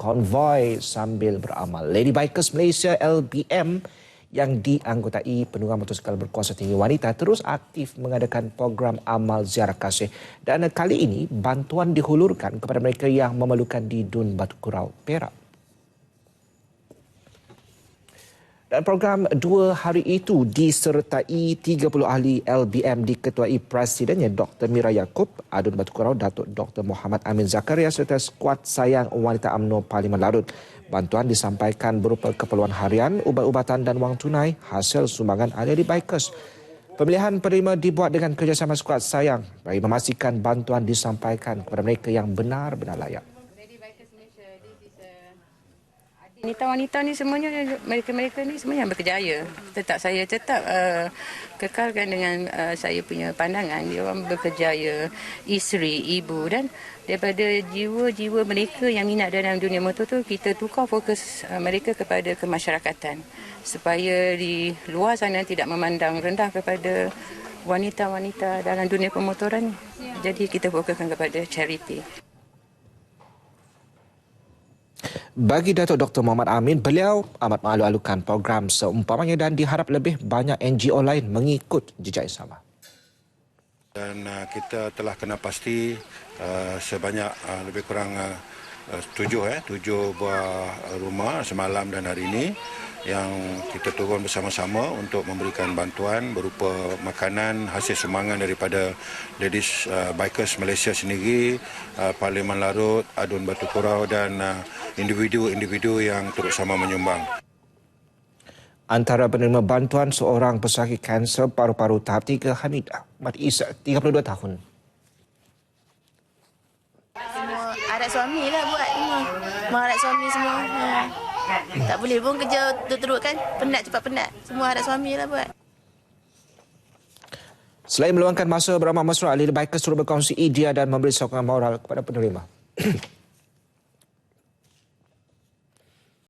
konvoi sambil beramal. Lady Bikers Malaysia LBM yang dianggotai penunggang motosikal berkuasa tinggi wanita terus aktif mengadakan program amal ziarah kasih dan kali ini bantuan dihulurkan kepada mereka yang memerlukan di Dun Batu Kurau, Perak. Dan program dua hari itu disertai 30 ahli LBM diketuai Presidennya Dr. Mira Yaakob, Adun Batu Kurau, Datuk Dr. Muhammad Amin Zakaria serta skuad sayang wanita UMNO Parlimen Larut. Bantuan disampaikan berupa keperluan harian, ubat-ubatan dan wang tunai hasil sumbangan ahli bikers. Pemilihan penerima dibuat dengan kerjasama skuad sayang bagi memastikan bantuan disampaikan kepada mereka yang benar-benar layak. Wanita-wanita ni semuanya mereka-mereka ni semuanya yang berkejaya. Tetap saya tetap uh, kekalkan dengan uh, saya punya pandangan dia orang berkejaya isteri, ibu dan daripada jiwa-jiwa mereka yang minat dalam dunia motor tu kita tukar fokus uh, mereka kepada kemasyarakatan supaya di luar sana tidak memandang rendah kepada wanita-wanita dalam dunia pemotoran. Jadi kita fokuskan kepada charity. Bagi Datuk Dr. Muhammad Amin, beliau amat malu-alukan program seumpamanya dan diharap lebih banyak NGO lain mengikut jejak yang sama. Dan uh, kita telah kena pasti uh, sebanyak uh, lebih kurang uh, tujuh, eh, tujuh buah rumah semalam dan hari ini yang kita turun bersama-sama untuk memberikan bantuan berupa makanan hasil sumbangan daripada Ladies uh, Bikers Malaysia sendiri, uh, Parlimen Larut, Adun Batu Kurau dan uh, individu-individu yang turut sama menyumbang. Antara penerima bantuan seorang pesakit kanser paru-paru tahap 3 Hamidah Mat Isa 32 tahun. Semua adat suami lah buat semua. Adat suami semua. Ha. Tak boleh pun kerja terus kan. Penat cepat penat. Semua adat suami lah buat. Selain meluangkan masa beramal mesra, ahli bikers turut berkongsi idea dan memberi sokongan moral kepada penerima.